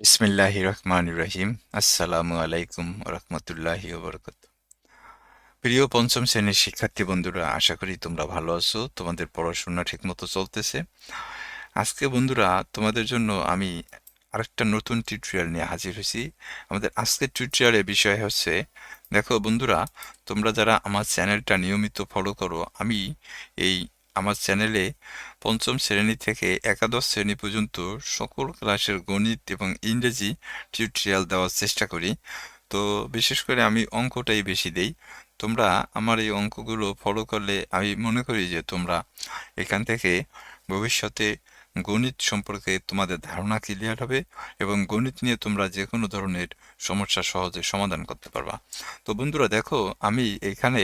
বিসমিল্লাহ রহমান রহিম। আসসালামু আলাইকুম রহমতুল্লাহ বরকত প্রিয় পঞ্চম শ্রেণির শিক্ষার্থী বন্ধুরা, আশা করি তোমরা ভালো আছো। তোমাদের পড়াশোনা ঠিকমতো চলতেছে। আজকে বন্ধুরা, তোমাদের জন্য আমি আরেকটা নতুন টিউটোরিয়াল নিয়ে হাজির হয়েছি। আমাদের আজকের টিউটোরিয়ালের বিষয় হচ্ছে, দেখো বন্ধুরা, তোমরা যারা আমার চ্যানেলটা নিয়মিত ফলো করো, আমি এই আমার চ্যানেলে পঞ্চম শ্রেণি থেকে একাদশ শ্রেণি পর্যন্ত সকল ক্লাসের গণিত এবং ইংরেজি টিউটোরিয়াল দেওয়ার চেষ্টা করি। তো বিশেষ করে আমি অঙ্কটাই বেশি দেই। তোমরা আমার এই অঙ্কগুলো ফলো করলে আমি মনে করি যে তোমরা এখান থেকে ভবিষ্যতে গণিত সম্পর্কে তোমাদের ধারণা ক্লিয়ার হবে এবং গণিত নিয়ে তোমরা যে কোনো ধরনের সমস্যা সহজে সমাধান করতে পারবা। তো বন্ধুরা দেখো, আমি এখানে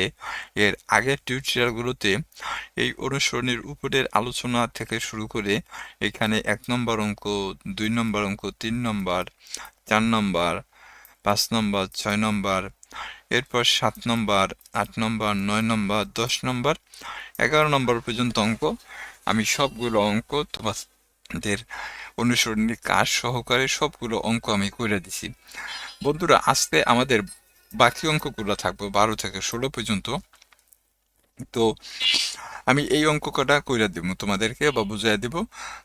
এর আগের টিউটোরিয়ালগুলোতে এই অনুসরণের উপরের আলোচনা থেকে শুরু করে এখানে এক নম্বর অঙ্ক, দুই নম্বর অঙ্ক, তিন নম্বর, চার নম্বর, পাঁচ নম্বর, ছয় নম্বর, এরপর সাত নম্বর, আট নম্বর, নয় নম্বর, দশ নম্বর, এগারো নম্বর পর্যন্ত অঙ্ক আমি সবগুলো অঙ্ক তোমাদের অনুসরণী কাজ সহকারে সবগুলো অঙ্ক আমি করে দিছি। বন্ধুরা, আজকে আমাদের বাকি অঙ্কগুলো থাকবে বারো থেকে ষোলো পর্যন্ত। তো আমি এই অঙ্ক কটা কইরা দিব তোমাদেরকে বা বুঝাই দিব।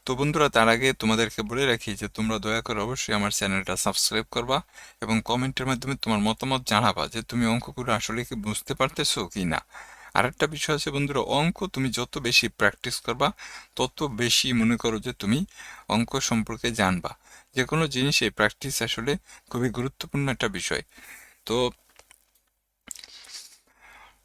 তো বন্ধুরা, তার আগে তোমাদেরকে বলে রাখি যে তোমরা দয়া করে অবশ্যই আমার চ্যানেলটা সাবস্ক্রাইব করবা এবং কমেন্টের মাধ্যমে তোমার মতামত জানাবা যে তুমি অঙ্কগুলো আসলে কি বুঝতে পারতেছো কি না। আরেকটা বিষয় আছে বন্ধুরা, অঙ্ক তুমি যত বেশি প্র্যাকটিস করবা, তত বেশি মনে করো যে তুমি অঙ্ক সম্পর্কে জানবা। যে কোনো জিনিসে প্র্যাকটিস আসলে খুবই গুরুত্বপূর্ণ একটা বিষয়। তো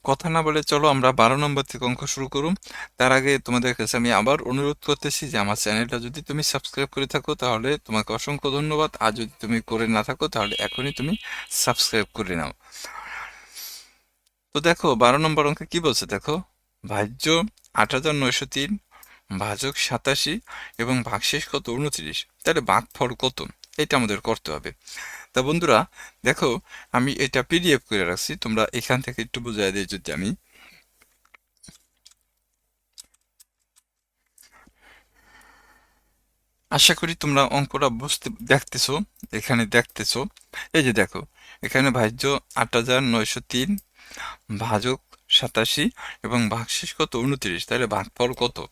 কথা না বলে চলো আমরা বারো নম্বর থেকে অঙ্ক শুরু করুন। তার আগে তোমাদের কাছে আমি আবার অনুরোধ করতেছি যে আমার চ্যানেলটা যদি তুমি সাবস্ক্রাইব করে থাকো, তাহলে তোমাকে অসংখ্য ধন্যবাদ। আর যদি তুমি করে না থাকো, তাহলে এখনই তুমি সাবস্ক্রাইব করে নাও। তো দেখো, বারো নম্বর অঙ্কে কি বলছে? দেখো, ভাজ্য আট হাজার নয়শো তিন, ভাজক সাতাশি এবং ভাগশেষ কত? উনত্রিশ। তাহলে ভাগফল কত? এটা আমাদের করতে হবে। তা বন্ধুরা, দেখো, আমি এটা পিডিএফ করে রাখছি। তোমরা এখান থেকে একটু বুঝাই দিই যদি আমি। আশা করি তোমরা অঙ্কটা বুঝতে দেখতেছো, এখানে দেখতেছো। এই যে দেখো, এখানে ভাজ্য আট হাজার নয়শো তিন ভাজক সাতাশি এবং ভাগশেষ কত? উনত্রিশ। তাহলে ভাগফল কত?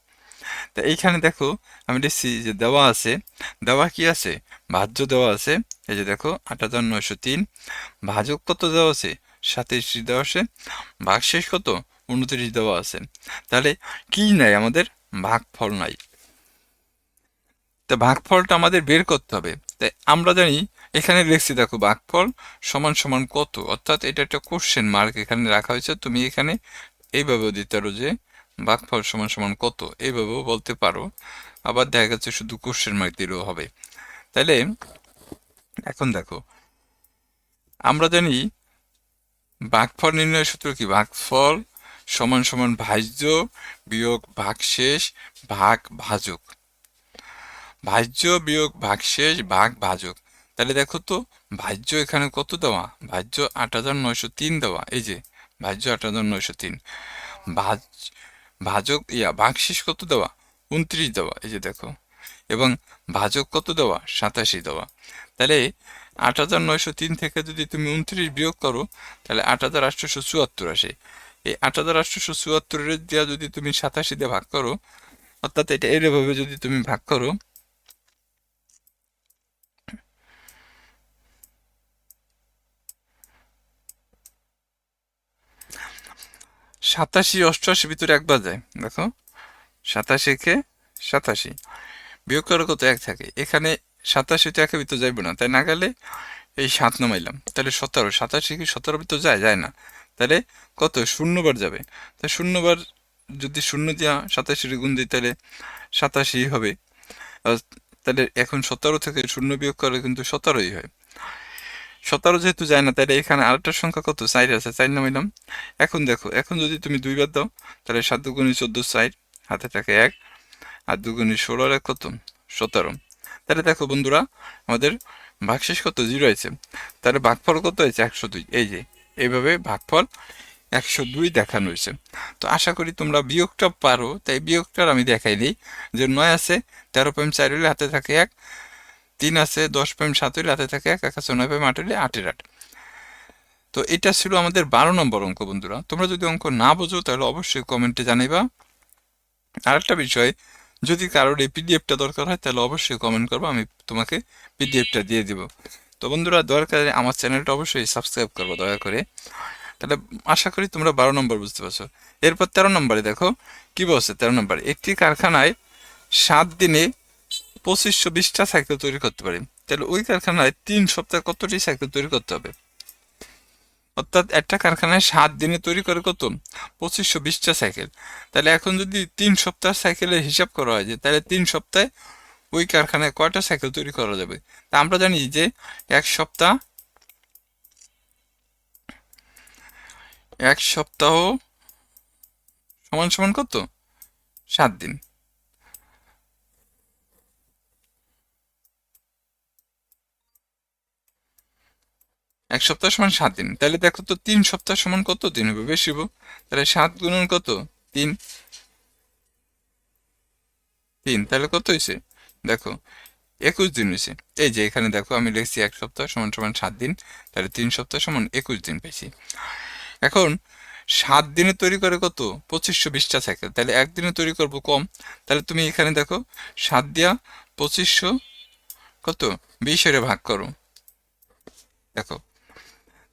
তা এইখানে দেখো, আমি দেখছি যে দেওয়া আছে। দেওয়া কি আছে? ভাজ্য দেওয়া আছে। এই যে দেখো আট হাজার নয়শো তিন। ভাজক কত দেওয়া আছে? সাতাইশ দেওয়া আছে। ভাগশেষ কত? উনত্রিশ দেওয়া আছে। তাহলে কি নাই? আমাদের ভাগফল নাই। তা ভাগফলটা আমাদের বের করতে হবে। তাই আমরা জানি এখানে লিখছি দেখো ভাগফল সমান সমান কত? অর্থাৎ এটা একটা কোশ্চেন মার্ক এখানে রাখা হয়েছে। তুমি এখানে এইভাবেও দিতে পারো যে ভাগফল সমান সমান কত? এইভাবেও বলতে পারো। আবার দেখা যাচ্ছে শুধু কোশ্চেন মার্ক দিলেও হবে। তাইলে এখন দেখো, আমরা জানি ভাগফল নির্ণয়ের সূত্র কি? ভাগফল সমান সমান ভাজ্য বিয়োগ ভাগশেষ ভাগ ভাজক। ভাজ্য বিয়োগ ভাগশেষ ভাগ ভাজক। তাহলে দেখো তো, ভাজ্য এখানে কত দেওয়া? ভাজ্য আট হাজার নয়শো তিন দেওয়া, এই যে, ভাজ্য আট হাজার নয়শো তিন। ভাজ, ভাজক, ইয়া ভাগশেষ কত দেওয়া? উনত্রিশ দেওয়া, এই যে দেখো। এবং ভাজক কত দেওয়া? সাতাশি দেওয়া। তাহলে আট হাজার নয়শো তিন থেকে যদি তুমি উনত্রিশ বিয়োগ করো, তাহলে আট হাজার আটশোশো চুয়াত্তর আসে। এই আট হাজার আটশোশো চুয়াত্তরের দেওয়া যদি তুমি সাতাশি দিয়ে ভাগ করো, অর্থাৎ এটা এরভাবে যদি তুমি ভাগ করো সাতাশি, অষ্টআশি ভিতরে একবার যায় দেখো। সাতাশি কে সাতাশি। বিয়োগ করার কত? এক থাকে। এখানে সাতাশি তো একের ভিতরে যাইব না, তাই না গেলে এই সাত নামাইলাম। তাহলে সতেরো, সাতাশি কি সতেরো ভিতর যায়? যায় না। তাহলে কত? শূন্যবার যাবে। তাই শূন্যবার যদি শূন্য দিয়া সাতাশি গুণ দিই, তাহলে সাতাশি হবে। তাহলে এখন সতেরো থেকে শূন্য বিয়োগ করলে কিন্তু সতেরোই হয়। সতেরো যেহেতু যায় না তাহলে এখানে আরেকটা সংখ্যা কত? সাইড আছে, চার নামাইলাম এখন দেখো, এখন যদি তুমি দুইবার দাও, তাহলে সাত দুগুণি চোদ্দ সাইড হাতে থাকে এক আর দুগুণি ষোলো এক কত? সতেরো। তাহলে দেখো বন্ধুরা, আমাদের ভাগশেষ কত? জিরো আছে। তাহলে ভাগফল কত হয়েছে? একশো দুই। এই যে, এইভাবে ভাগফল একশো দুই দেখানো হয়েছে। তো আশা করি তোমরা বিয়োগটা পারো। তাই বিয়োগটার আমি দেখাই দিই। যে নয় আছে, তেরো পয়েন্ট চার হলে হাতে থাকে এক তিন আছে, দশ পয়েন্ট সাত হইলে হাতে থাকে, এক এক নয় পয়েন্ট আট হইলে আটের আট। তো এটা ছিল আমাদের বারো নম্বর অঙ্ক, বন্ধুরা। তোমরা যদি অঙ্ক না বোঝো, তাহলে অবশ্যই কমেন্টে জানাইবা। আরেকটা বিষয়, যদি কারোর এই পিডিএফটা দরকার হয়, তাহলে অবশ্যই কমেন্ট করব, আমি তোমাকে পিডিএফটা দিয়ে দিব। তো বন্ধুরা, দরকার আমার চ্যানেলটা অবশ্যই সাবস্ক্রাইব করব, দয়া করে। তাহলে আশা করি তোমরা বারো নম্বর বুঝতে পারছ। এরপর তেরো নম্বরে দেখো, কি বলছে তেরো নম্বর? একটি কারখানায় সাত দিনে পঁচিশশো বিশটা সাইকেল তৈরি করতে পারি। তাহলে ওই কারখানায় তিন সপ্তাহ কতটি সাইকেল তৈরি করতে হবে? অর্থাৎ একটা কারখানায় সাত দিনে তৈরি করে কত? পঁচিশশো বিশটা সাইকেল তাহলে এখন যদি তিন সপ্তাহ সাইকেলের হিসাব করা হয় যে, তাহলে তিন সপ্তাহে ওই কারখানায় কয়টা সাইকেল তৈরি করা যাবে? তা আমরা জানি যে, এক সপ্তাহ এক সপ্তাহ সমান সমান কত? সাত দিন। এক সপ্তাহ সমান সাত দিন। তাহলে দেখো তো তিন সপ্তাহ সমান কত দিন হবে? বেশি তাহলে সাত গুণন কত? তিন। তিন। তাহলে কত হয়েছে দেখো, একুশ দিন হয়েছে এই যে এখানে দেখো আমি লিখছি এক সপ্তাহ সমান সমান সাত দিন। তাহলে তিন সপ্তাহ সমান একুশ দিন পেয়েছি এখন সাত দিনে তৈরি করে কত? পঁচিশশো বিশটা সাইকেল তাহলে একদিনে তৈরি করব কম। তাহলে তুমি এখানে দেখো, সাত দিয়া পঁচিশশো কত? বিশের ভাগ করো। দেখো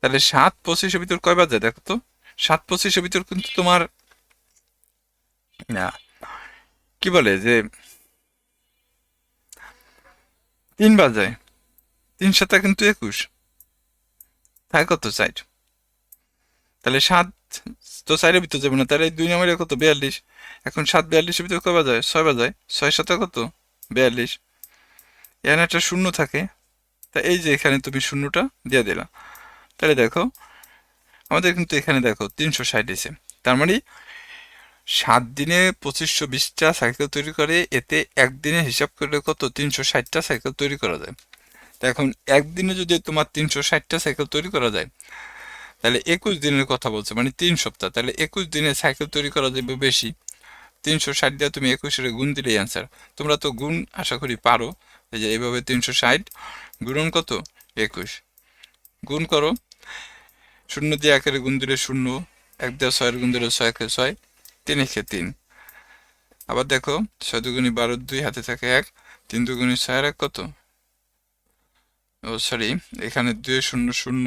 তাহলে সাত পঁচিশের ভিতর কয় বাজে? দেখো তো। সাত পঁচিশের ভিতর কিন্তু তোমার, না, কি বলে যে, তিন বাজায় তিন সাতা কিন্তু একুশ। তাই কত সাইড তাহলে সাত তো চারের ভিতর যাবে না। তাহলে দুই নম্বরে কত? বিয়াল্লিশ। এখন সাত বিয়াল্লিশের ভিতরে কয় বাজায় ছয় বাজায় ছয় সাথে কত? বিয়াল্লিশ। এখানে একটা শূন্য থাকে। তা এই যে এখানে তুমি শূন্যটা দিয়ে দিলা। তাহলে দেখো, আমাদের কিন্তু এখানে দেখো তিনশো ষাট এসে তার মানে সাত দিনে পঁচিশশো বিশটা সাইকেল তৈরি করে, এতে একদিনে হিসাব করলে কত তিনশো ষাটটা সাইকেল তৈরি করা যায়। এখন একদিনে যদি তোমার তিনশো ষাটটা সাইকেল তৈরি করা যায়, তাহলে একুশ দিনের কথা বলছে মানে তিন সপ্তাহ। তাহলে একুশ দিনে সাইকেল তৈরি করা যাবে বেশি। তিনশো ষাট দিয়ে তুমি একুশের গুণ দিলেই অ্যান্সার তোমরা তো গুণ আশা করি পারো, এই যে এইভাবে তিনশো ষাট, গুণন কত? একুশ। গুণ করো শূন্য দিয়ে একের গুণ দিলে শূন্য, এক দিয়ে ছয়ের গুণ দিলে ছয়, একে ছয়, তিন একে তিন। আবার দেখো, ছয় দুগুণি বারো দুই, হাতে থাকে এক, তিন দুগুণি ছয়ের এক কত? ও সরি এখানে দুই শূন্য শূন্য।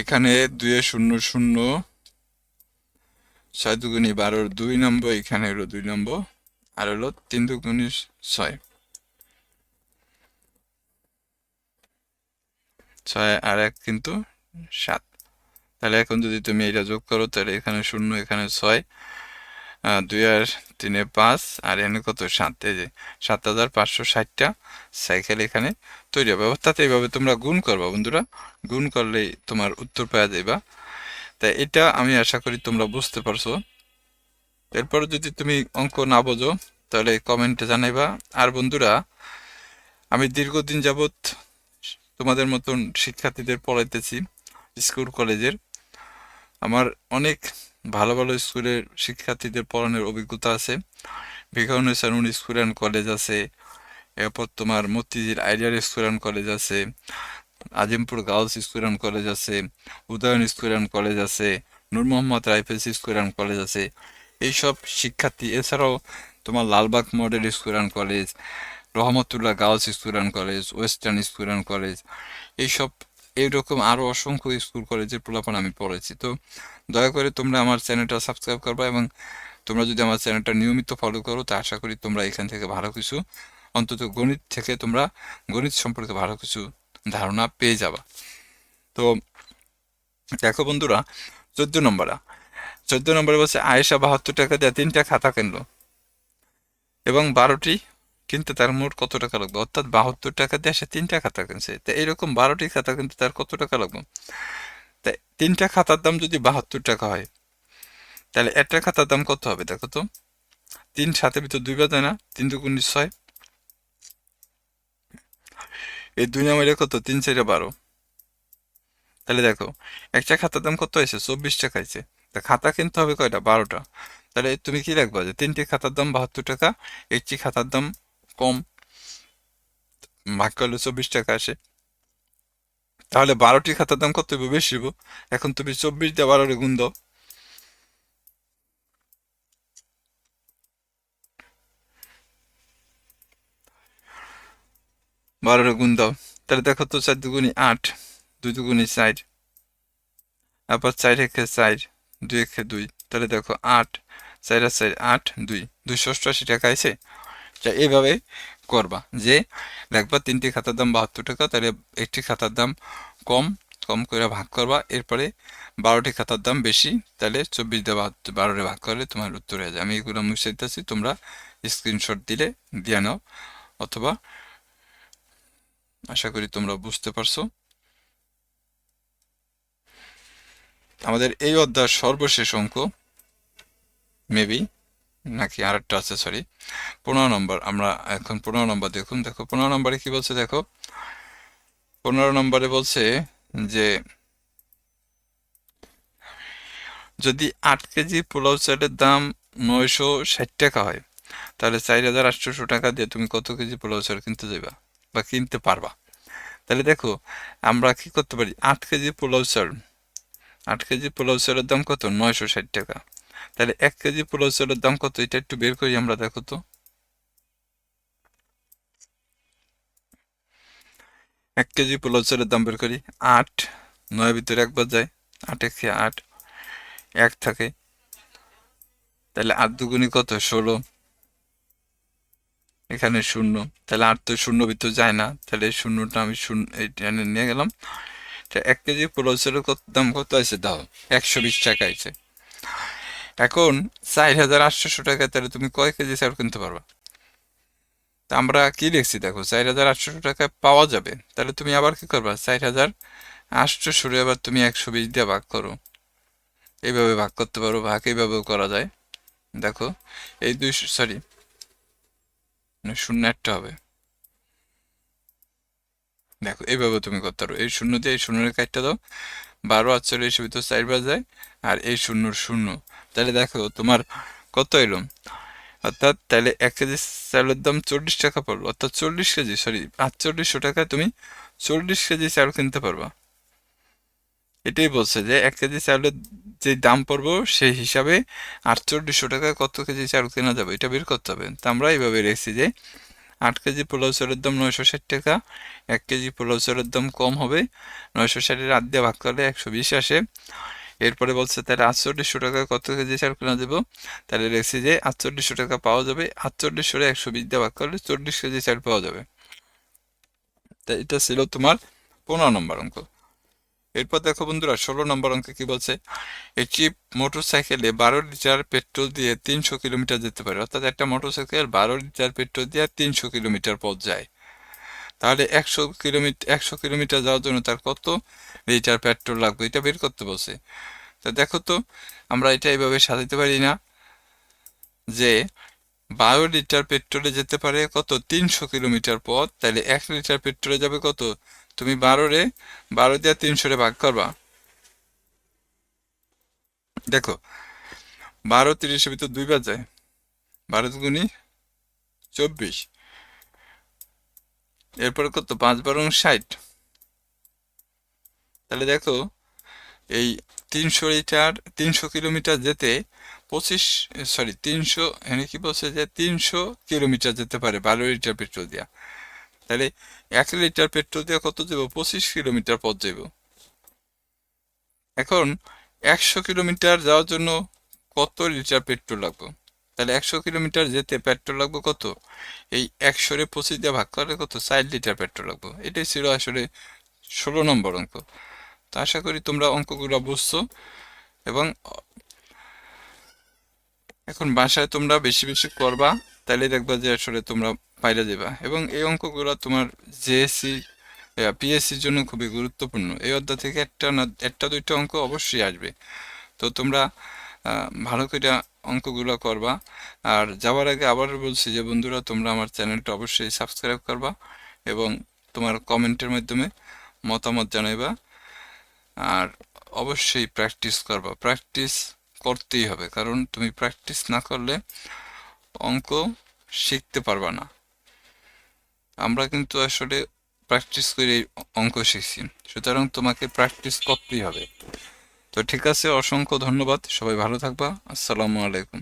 এখানে দুয়ে শূন্য শূন্য, ছয় দুগুণি বারোর দুই নম্বর, এখানে হলো দুই নম্বর। আর হলো তিন দুগুণি ছয়। ছয় আর এক কিন্তু সাত। তাহলে এখন যদি তুমি এটা যোগ করো, তাহলে এখানে শূন্য, এখানে ছয় দুই আর তিনে পাঁচ, আর এখানে কত? সাত। এই যে সাত হাজার পাঁচশো ষাটটা সাইকেল এখানে তৈরি হবে। অর্থাৎ এইভাবে তোমরা গুণ করবা বন্ধুরা। গুণ করলেই তোমার উত্তর পাওয়া যাইবা। তাই এটা আমি আশা করি তোমরা বুঝতে পারছ। এরপর যদি তুমি অঙ্ক না বোঝো তাহলে কমেন্টে জানাইবা। আর বন্ধুরা, আমি দীর্ঘদিন যাবৎ তোমাদের মতন শিক্ষার্থীদের পড়াইতেছি স্কুল, কলেজের। আমার অনেক ভালো ভালো স্কুলের শিক্ষার্থীদের পড়ানোর অভিজ্ঞতা আছে। বিকাউন সানুন স্কুল অ্যান্ড কলেজ আছে, এরপর তোমার মতিঝিল আইডিয়ার স্কুল অ্যান্ড কলেজ আছে, Azimpur girls school and college আছে, উদয়ন স্কুল অ্যান্ড কলেজ আছে, Noor Mohammad rifles school and college আছে। এইসব শিক্ষার্থী, এছাড়াও তোমার Lalbagh model school and college Rahmatullah girls school and college western school and college এইসব, এইরকম আরও অসংখ্য স্কুল কলেজের পোলাপান আমি পড়েছি। তো দয়া করে তোমরা আমার চ্যানেলটা সাবস্ক্রাইব করবা এবং তোমরা যদি আমার চ্যানেলটা নিয়মিত ফলো করো, তা আশা করি তোমরা এখান থেকে ভালো কিছু, অন্তত গণিত থেকে তোমরা গণিত সম্পর্কে ভালো কিছু ধারণা পেয়ে যাবা। তো দেখো বন্ধুরা, চোদ্দ নম্বরা, চোদ্দ নম্বরে বলছে, আয়েশা বাহাত্তর টাকা দিয়ে তিনটা খাতা কিনলো। এবং বারোটি কিনতে তার মোট কত টাকা লাগবে? অর্থাৎ বাহাত্তর টাকা দিয়ে সে তিনটা খাতা কিনছে। তো এইরকম বারোটি খাতা কিনতে তার কত টাকা লাগবে? তাই তিনটা খাতার দাম যদি বাহাত্তর টাকা হয়, তাহলে একটা খাতার দাম কত হবে দেখো তো? তিন সাতের ভিতর দুই বাজে না, তিন দুগুণ ছয়। এই দুই নামের কত? তিন চারে বারো। তাহলে দেখো, একটা খাতার দাম কত হয়েছে? চব্বিশ টাকা হয়েছে। তা তা খাতা কিনতে হবে কয়টা? বারোটা। তাহলে তুমি কি রাখবা যে তিনটি খাতার দাম বাহাত্তর টাকা, একটি খাতার দাম কম, ভাগ করলে চব্বিশ টাকা আসে। তাহলে বারোটি খাতার দাম কত বেশি হইব। এখন তুমি চব্বিশ দিয়ে বারোরে গুণ দাও। বারোরে গুণ দাও। তাহলে দেখো তো চার দুগুনি আট, দুই দুগুনি চার আবার চার একে চার, দুই একে দুই। তাহলে দেখো আট চার আর চার আট দুই। দুইশো অষ্টআশি টাকা আছে যা এইভাবে করবা। যে দেখবা তিনটি খাতার দাম বাহাত্তর টাকা, তাহলে একটি খাতার দাম কম কম করে ভাগ করবা। এরপরে বারোটি খাতার দাম বেশি, তাহলে চব্বিশ দিয়ে বাহাত্তর বারোরে ভাগ করলে তোমার উত্তর হয়ে যায়। আমি এগুলো মুছে দিতেছি, তোমরা স্ক্রিনশট দিলে দিয়ে নাও। অথবা আশা করি তোমরা বুঝতে পারছ। আমাদের এই অধ্যায় সর্বশেষ অঙ্ক মেবি নাকি আরেকটা আছে সরি পনেরো নম্বর, আমরা এখন পনেরো নম্বর দেখুন, দেখো, পনেরো নম্বরে কি বলছে, দেখো। পনেরো নম্বরে বলছে যে, যদি আট কেজি পোলাও চালের দাম নয়শো ষাট টাকা হয়, তাহলে চার হাজার আটশোশো টাকা দিয়ে তুমি কত কেজি পোলাও চাল কিনতে যাবা বা কিনতে পারবা? তাহলে দেখো, আমরা কি করতে পারি? আট কেজি পোলাও চাল আট কেজি পোলাও চালের দাম কত? নয়শো ষাট টাকা। তাহলে এক কেজি পোলাও চালের দাম কত? এটা একটু বের করি আমরা, দেখো তো। এক কেজি পোলাও চালের দাম বের করি। আট নয় ভিতরে একবার যায়। আট এক আট, এক থাকে। তাহলে আট দুগুনি কত? ষোলো। এখানে শূন্য। তাহলে আট তো শূন্য ভিতরে যায় না। তাহলে শূন্যটা আমি শূন্য নিয়ে গেলাম। এক কেজি পোলাও চালের দাম কত আছে? দাও, একশো বিশ টাকা আছে। এখন চার হাজার আটশোশো টাকা, তাহলে তুমি কয় কেজি চাল কিনতে পারবা? তা আমরা কি লিখছি? দেখো, চার হাজার আটশোশো টাকায় পাওয়া যাবে। তাহলে তুমি আবার কি করবা? চার হাজার আটশোশো আবার তুমি একশো বিশ দিয়ে ভাগ করো। এইভাবে ভাগ করতে পারো, ভাগ এইভাবেও করা যায়। দেখো, এই দুইশো সরি শূন্য একটা হবে। দেখো, এইভাবে তুমি করতে পারো। এই শূন্য দিয়ে এই শূন্যের কাটটা দাও। বারো আটচল্লিশের ভিতর চার বাজায় আর এই শূন্যর শূন্য। তাহলে দেখো তোমার কত এলো? অর্থাৎ তাহলে এক কেজি চালের দাম চল্লিশ টাকা পড়ল। অর্থাৎ চল্লিশ কেজি সরি আটচল্লিশশো টাকায় তুমি চল্লিশ কেজি চাল কিনতে পারবা। এটাই বলছে যে এক কেজি চালের যে দাম পড়ব, সেই হিসাবে আটচল্লিশশো টাকায় কত কেজি চাল কেনা যাবে, এটা বের করতে হবে। তা আমরা এইভাবে রেখেছি যে আট কেজি পোলাও চালের দাম নয়শো ষাট টাকা, এক কেজি পোলাও চালের দাম কম হবে। নয়শো ষাটের আট দিয়ে ভাগ করলে একশো বিশ আসে। এরপরে বলছে, তাহলে আটচল্লিশশো টাকা কত কেজি চাল কেনা দেবো? তাহলে রেখেছি যে, আটচল্লিশশো টাকা পাওয়া যাবে আটচল্লিশশো একশো বিশ ভাগ করলে চল্লিশ কেজি চাল পাওয়া যাবে। তা এটা ছিল তোমার পনেরো নম্বর অঙ্ক। এরপর দেখো বন্ধুরা, ষোলো নম্বর অঙ্কে কি বলছে, একটি মোটর সাইকেলে বারো লিটার পেট্রোল দিয়ে তিনশো কিলোমিটার যেতে পারে। অর্থাৎ একটা মোটর সাইকেল বারো লিটার পেট্রোল দিয়ে তিনশো কিলোমিটার পথ যায়। তাহলে একশো কিলোমিটার একশো কিলোমিটার যাওয়ার জন্য তার কত লিটার পেট্রোল লাগবে? এটা বের করতে বলছে। তা দেখো তো, আমরা এটা এইভাবে সাজাতে পারি না যে বারো লিটার পেট্রোলে যেতে পারে কত? তিনশো কিলোমিটার পথ। তাহলে এক লিটার পেট্রোলে যাবে কত? তুমি বারো রে, বারো দিয়ে তিনশো রে ভাগ করবা। দেখো, বারো তিরিশের ভিতর দুই বার যায়। বারো দুগুনি চব্বিশ। এরপরে কত? পাঁচ বারো ষাট। তাহলে দেখো, এই তিনশো লিটার, তিনশো কিলোমিটার যেতে পঁচিশ সরি তিনশো, এখানে কি বলছে যে তিনশো কিলোমিটার যেতে পারে বারো লিটার পেট্রোল দিয়া। তাহলে এক লিটার পেট্রোল দিয়ে কত যাব পঁচিশ কিলোমিটার পথ যাব এখন একশো কিলোমিটার যাওয়ার জন্য কত লিটার পেট্রোল লাগবে? তাহলে একশো কিলোমিটার যেতে পেট্রোল লাগবে কত? এই একশোরে পঁচিশ দিয়ে ভাগ করলে কত? চার লিটার পেট্রোল লাগবে। এটাই ছিল আসলে ষোলো নম্বর অঙ্ক। তো আশা করি তোমরা অঙ্কগুলো বুঝছ এবং এখন বাসায় তোমরা বেশি বেশি করবা, তাহলে দেখবা যে আসলে তোমরা পাইরা যাবা এবং এই অঙ্কগুলো তোমার জেএসসি পিএসসির জন্য খুবই গুরুত্বপূর্ণ। এই অধ্যায় থেকে একটা না, একটা দুইটা অঙ্ক অবশ্যই আসবে। তো তোমরা ভালো করে অঙ্কগুলো করবা। আর যাওয়ার আগে আবার বলছি যে, বন্ধুরা, তোমরা আমার চ্যানেলটা অবশ্যই সাবস্ক্রাইব করবা এবং তোমার কমেন্টের মাধ্যমে মতামত জানাইবা। আর অবশ্যই প্র্যাকটিস করবা। প্র্যাকটিস করতেই হবে, কারণ তুমি প্র্যাকটিস না করলে অঙ্ক শিখতে পারবা না। আমরা কিন্তু আসলে প্র্যাকটিস করে অঙ্ক শিখছি। সুতরাং তোমাকে প্র্যাকটিস করতেই হবে। তো ঠিক আছে অসংখ্য ধন্যবাদ। সবাই ভালো থাকবা। আসসালামু আলাইকুম।